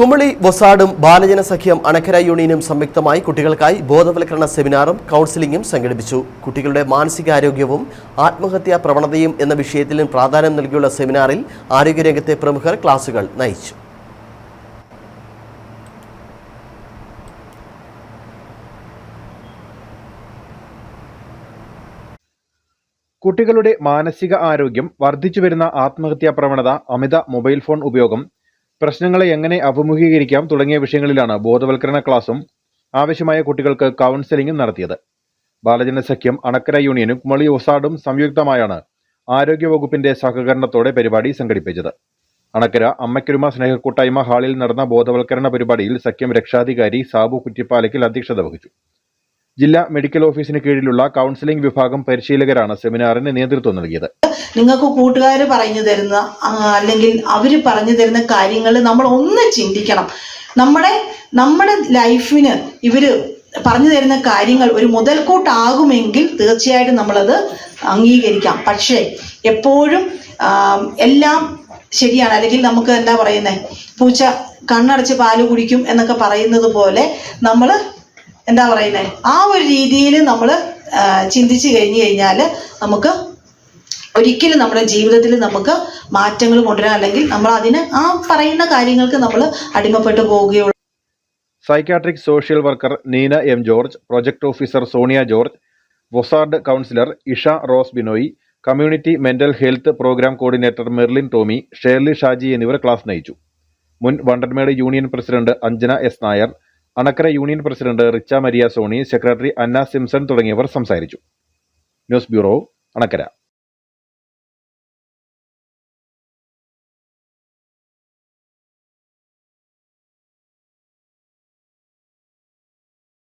കുമളി വസാടും ബാലജന സഖ്യം അണക്കര യൂണിയനും സംയുക്തമായി കുട്ടികൾക്കായി ബോധവൽക്കരണ സെമിനാറും കൗൺസിലിംഗും സംഘടിപ്പിച്ചു. കുട്ടികളുടെ മാനസികാരോഗ്യവും ആത്മഹത്യാ പ്രവണതയും എന്ന വിഷയത്തിലും പ്രാധാന്യം നൽകിയുള്ള സെമിനാറിൽ ആരോഗ്യരംഗത്തെ പ്രമുഖർ ക്ലാസുകൾ നയിച്ചു. കുട്ടികളുടെ മാനസിക ആരോഗ്യം വർദ്ധിച്ചു വരുന്ന ആത്മഹത്യാ പ്രവണത അമിത മൊബൈൽ ഫോൺ ഉപയോഗം പ്രശ്നങ്ങളെ എങ്ങനെ അഭിമുഖീകരിക്കാം തുടങ്ങിയ വിഷയങ്ങളിലാണ് ബോധവൽക്കരണ ക്ലാസും ആവശ്യമായ കുട്ടികൾക്ക് കൗൺസിലിംഗും നടത്തിയത്. ബാലജന സഖ്യം അണക്കര യൂണിയനും കുമളി ഒസാഡും സംയുക്തമായാണ് ആരോഗ്യവകുപ്പിന്റെ സഹകരണത്തോടെ പരിപാടി സംഘടിപ്പിച്ചത്. അണക്കര അമ്മയ്ക്കൊരുമ സ്നേഹക്കൂട്ടായ്മ ഹാളിൽ നടന്ന ബോധവൽക്കരണ പരിപാടിയിൽ സഖ്യം രക്ഷാധികാരി സാബു കുറ്റിപ്പാലയ്ക്കൽ അധ്യക്ഷത വഹിച്ചു. ജില്ലാ മെഡിക്കൽ ഓഫീസിന് കീഴിലുള്ള കൗൺസിലിംഗ് വിഭാഗം പരിശീലകരാണ് സെമിനാറിന് നേതൃത്വം നൽകിയത്. നിങ്ങൾക്ക് കൂട്ടുകാർ പറഞ്ഞു തരുന്ന അല്ലെങ്കിൽ അവർ പറഞ്ഞു തരുന്ന കാര്യങ്ങൾ നമ്മൾ ഒന്ന് ചിന്തിക്കണം. നമ്മുടെ നമ്മുടെ ലൈഫിന് ഇവർ പറഞ്ഞു തരുന്ന കാര്യങ്ങൾ ഒരു മുതൽക്കൂട്ടാകുമെങ്കിൽ തീർച്ചയായിട്ടും നമ്മളത് അംഗീകരിക്കാം. പക്ഷേ എപ്പോഴും എല്ലാം ശരിയാണ്. അല്ലെങ്കിൽ നമുക്ക് എന്താ പറയുന്നത് പൂച്ച കണ്ണടച്ച് പാൽ കുടിക്കും എന്നൊക്കെ പറയുന്നത് പോലെ നമ്മൾ എന്താ പറയുന്നത് ആ ഒരു രീതിയിൽ നമ്മൾ ചിന്തിച്ചു കഴിഞ്ഞു കഴിഞ്ഞാൽ നമുക്ക് ഒരിക്കലും നമ്മുടെ ജീവിതത്തിൽ നമുക്ക് മാറ്റങ്ങൾ കൊണ്ടുവരാൻ അല്ലെങ്കിൽ നമ്മൾ അതിന് ആ പറയുന്ന കാര്യങ്ങൾക്ക് നമ്മൾ അടിമപ്പെട്ടു പോവുകയുള്ളൂ. Psychiatric social worker Neena M George project officer Sonia George വൊസാർഡ് counsellor Isha Rose Binoy community mental health program coordinator Merlin Tomy Shirley Shaji എന്നിവർ ക്ലാസ് നയിച്ചു. മുൻ Vandanmedu union president Anjana S Nair Anakkara union president Richa Maria Sony secretary Anna Simpson തുടങ്ങിയവർ സംസാരിച്ചു. News bureau Anakkara.